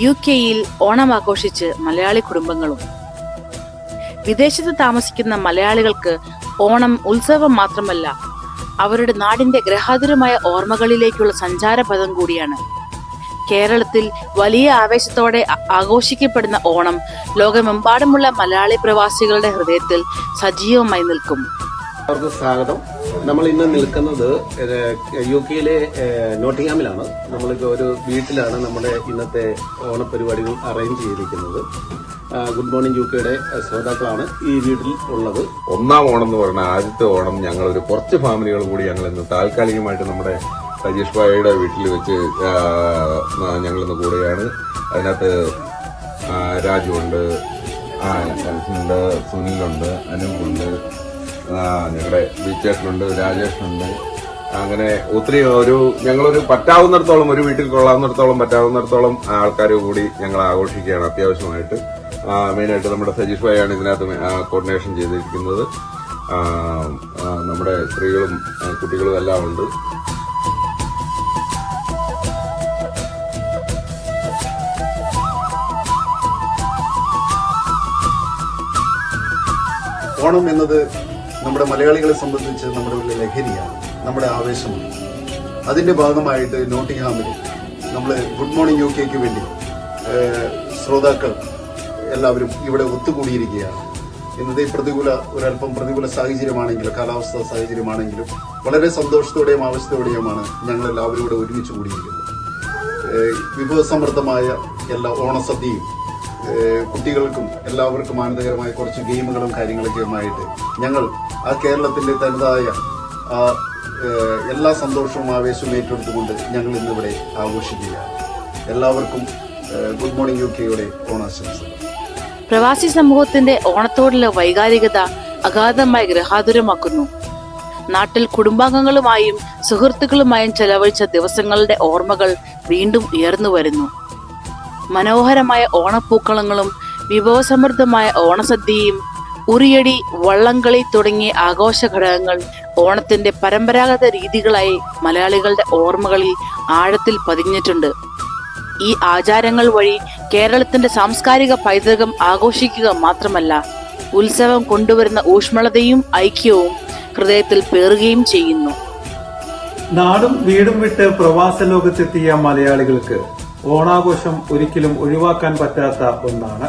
U കെയിൽ ഓണം ആഘോഷിച്ച് മലയാളി കുടുംബങ്ങളും വിദേശത്ത് താമസിക്കുന്ന മലയാളികൾക്ക് ഓണം ഉത്സവം മാത്രമല്ല അവരുടെ നാടിന്റെ ഗ്രഹാതുരമായ ഓർമ്മകളിലേക്കുള്ള സഞ്ചാരപഥം കൂടിയാണ്. കേരളത്തിൽ വലിയ ആവേശത്തോടെ ആഘോഷിക്കപ്പെടുന്ന ഓണം ലോകമെമ്പാടുമുള്ള മലയാളി പ്രവാസികളുടെ ഹൃദയത്തിൽ സജീവമായി നിൽക്കും. സ്വാഗതം. നമ്മൾ ഇന്ന് നിൽക്കുന്നത് യു കെയിലെ ഏഹ്, നോട്ടിംഗാമിലാണ് നമ്മളിപ്പോൾ ഒരു വീട്ടിലാണ് നമ്മുടെ ഇന്നത്തെ ഓണപരിപാടികൾ അറേഞ്ച് ചെയ്തിരിക്കുന്നത്. ഗുഡ് മോർണിംഗ് യു കെയുടെ ശ്രോതാക്കളാണ് ഈ വീട്ടിൽ ഉള്ളത്. ഒന്നാം ഓണം എന്ന് പറഞ്ഞ ആദ്യത്തെ ഓണം ഞങ്ങൾ ഒരു കുറച്ച് ഫാമിലികൾ കൂടി ഞങ്ങൾ ഇന്ന് താൽക്കാലികമായിട്ട് നമ്മുടെ സജീഷ് ഭായിയുടെ വീട്ടിൽ വെച്ച് ഞങ്ങൾ ഇന്ന് കൂടുകയാണ് അതിനകത്ത് രാജുണ്ട് ഉണ്ട് സുനിലുണ്ട് അനൂപുണ്ട് ഞങ്ങളുടെ ബിച്ചേട്ടനുണ്ട് രാജേഷനുണ്ട് അങ്ങനെ ഒത്തിരി ഒരു ഞങ്ങളൊരു പറ്റാവുന്നിടത്തോളം ഒരു വീട്ടിൽ കൊള്ളാവുന്നിടത്തോളം പറ്റാവുന്നിടത്തോളം ആൾക്കാർ കൂടി ഞങ്ങൾ ആഘോഷിക്കുകയാണ് അത്യാവശ്യമായിട്ട്. മെയിനായിട്ട് നമ്മുടെ സജീഷ് ഭായാണ് ഇതിനകത്ത് കോർഡിനേഷൻ ചെയ്തിരിക്കുന്നത്. നമ്മുടെ സ്ത്രീകളും കുട്ടികളും എല്ലാം ഉണ്ട്. ഓണം എന്നത് നമ്മുടെ മലയാളികളെ സംബന്ധിച്ച് നമ്മുടെ ഒരു ലഹരിയാണ് നമ്മുടെ ആവേശമാണ്. അതിന്റെ ഭാഗമായിട്ട് നോട്ടിംഗ്ഹാമിൽ നമ്മൾ ഗുഡ് മോർണിംഗ് യു കെക്ക് വേണ്ടി ശ്രോതാക്കൾ എല്ലാവരും ഇവിടെ ഒത്തുകൂടിയിരിക്കുകയാണ്. ഇന്നത്തെ പ്രതികൂല ഒരല്പം പ്രതികൂല സാഹചര്യമാണെങ്കിലും കാലാവസ്ഥാ സാഹചര്യമാണെങ്കിലും വളരെ സന്തോഷത്തോടെയും ആവശ്യത്തോടെയുമാണ് ഞങ്ങൾ എല്ലാവരും ഇവിടെ ഒരുമിച്ച് കൂടിയിരിക്കുന്നത്. വിഭവസമൃദ്ധമായ എല്ലാ ഓണസദ്യയും കുട്ടികൾക്കും എല്ലാവർക്കും ആനന്ദകരമായ കുറച്ച് ഗെയിമുകളും കാര്യങ്ങളൊക്കെയുമായിട്ട് ഞങ്ങൾ ആ കേരളത്തിന്റെ തനതായ എല്ലാ സന്തോഷവും ആവേശവും ഏറ്റെടുത്തുകൊണ്ട് ഞങ്ങൾ ഇന്നിവിടെ ആഘോഷിക്കുക എല്ലാവർക്കും ഗുഡ് മോർണിംഗ് യു കെയുടെ ഓണാശംസകൾ. പ്രവാസി സമൂഹത്തിന്റെ ഓണത്തോടുള്ള വൈകാരികത അഗാധമായി ഗ്രഹാതുരമാക്കുന്നു നാട്ടിൽ കുടുംബാംഗങ്ങളുമായും സുഹൃത്തുക്കളുമായും ചെലവഴിച്ച ദിവസങ്ങളുടെ ഓർമ്മകൾ വീണ്ടും ഉയർന്നു വരുന്നു. മനോഹരമായ ഓണപ്പൂക്കളങ്ങളും വിഭവസമൃദ്ധമായ ഓണസദ്യയും ഉറിയടി വള്ളംകളി തുടങ്ങിയ ആഘോഷ ഘടകങ്ങൾ ഓണത്തിന്റെ പരമ്പരാഗത രീതികളായി മലയാളികളുടെ ഓർമ്മകളിൽ ആഴത്തിൽ പതിഞ്ഞിട്ടുണ്ട്. ഈ ആചാരങ്ങൾ വഴി കേരളത്തിന്റെ സാംസ്കാരിക പൈതൃകം ആഘോഷിക്കുക മാത്രമല്ല ഉത്സവം കൊണ്ടുവരുന്ന ഊഷ്മളതയും ഐക്യവും ഹൃദയത്തിൽ പേറുകയും ചെയ്യുന്നു. നാടും വീടും വിട്ട് പ്രവാസ ലോകത്തെത്തിയ മലയാളികൾക്ക് ഓണാഘോഷം ഒരിക്കലും ഒഴിവാക്കാൻ പറ്റാത്ത ഒന്നാണ്.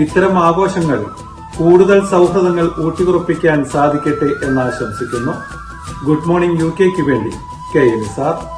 ഇത്തരം ആഘോഷങ്ങൾ കൂടുതൽ സൗഹൃദങ്ങൾ ഊട്ടിയുറപ്പിക്കാൻ സാധിക്കട്ടെ എന്ന് ആശംസിക്കുന്നു. ഗുഡ് മോർണിംഗ് യു കെക്ക് വേണ്ടി കെ എൻ സാർ.